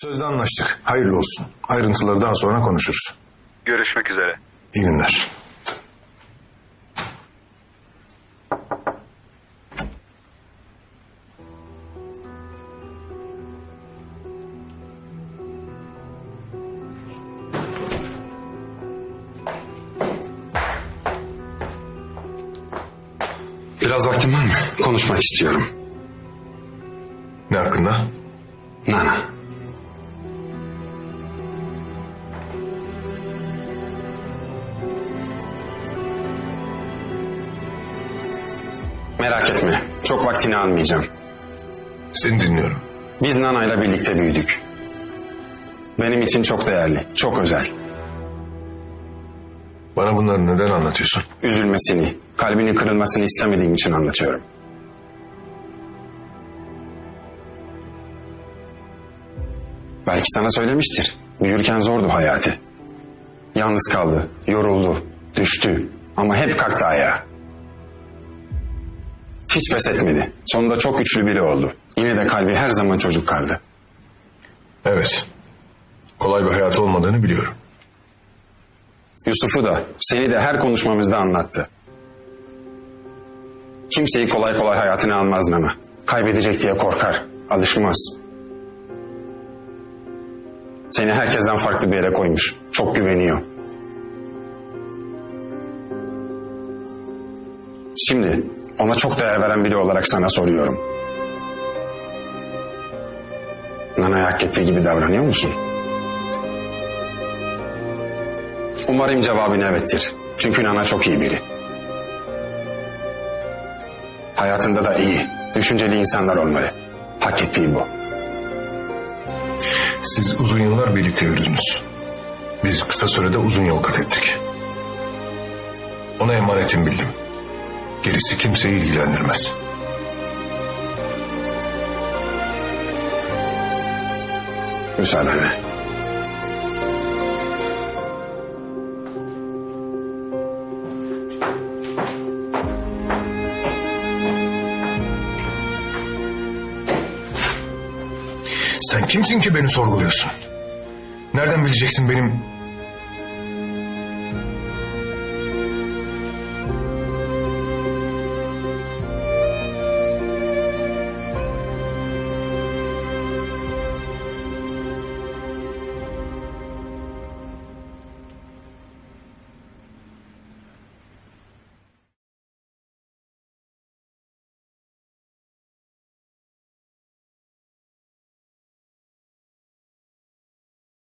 Sözde anlaştık. Hayırlı olsun. Ayrıntıları daha sonra konuşuruz. Görüşmek üzere. İyi günler. Biraz vaktim var mı? Konuşmak istiyorum. Ne hakkında? Nana. Merak etme. Çok vaktini almayacağım. Seni dinliyorum. Biz Nana'yla birlikte büyüdük. Benim için çok değerli, çok özel. Bana bunları neden anlatıyorsun? Üzülmesini, kalbinin kırılmasını istemediğim için anlatıyorum. Belki sana söylemiştir. Büyürken zordu hayatı. Yalnız kaldı, yoruldu, düştü ama hep kalktı ayağa. Hiç pes etmedi. Sonunda çok güçlü biri oldu. Yine de kalbi her zaman çocuk kaldı. Evet. Kolay bir hayat olmadığını biliyorum. Yusuf'u da, seni de her konuşmamızda anlattı. Kimseyi kolay kolay hayatına almaz Nana. Kaybedecek diye korkar, alışmaz. Seni herkesten farklı bir yere koymuş. Çok güveniyor. Şimdi ona çok değer veren biri olarak sana soruyorum. Nana'ya hak ettiği gibi davranıyor musun? Umarım cevabın evettir. Çünkü Nana çok iyi biri. Hayatında da iyi, düşünceli insanlar olmalı. Hak ettiği bu. Siz uzun yıllar birlikte yürüdünüz. Biz kısa sürede uzun yol kat ettik. Ona emanetim bildim. Gerisi kimseyi ilgilendirmez. Müsaadenle. Sen kimsin ki beni sorguluyorsun? Nereden bileceksin benim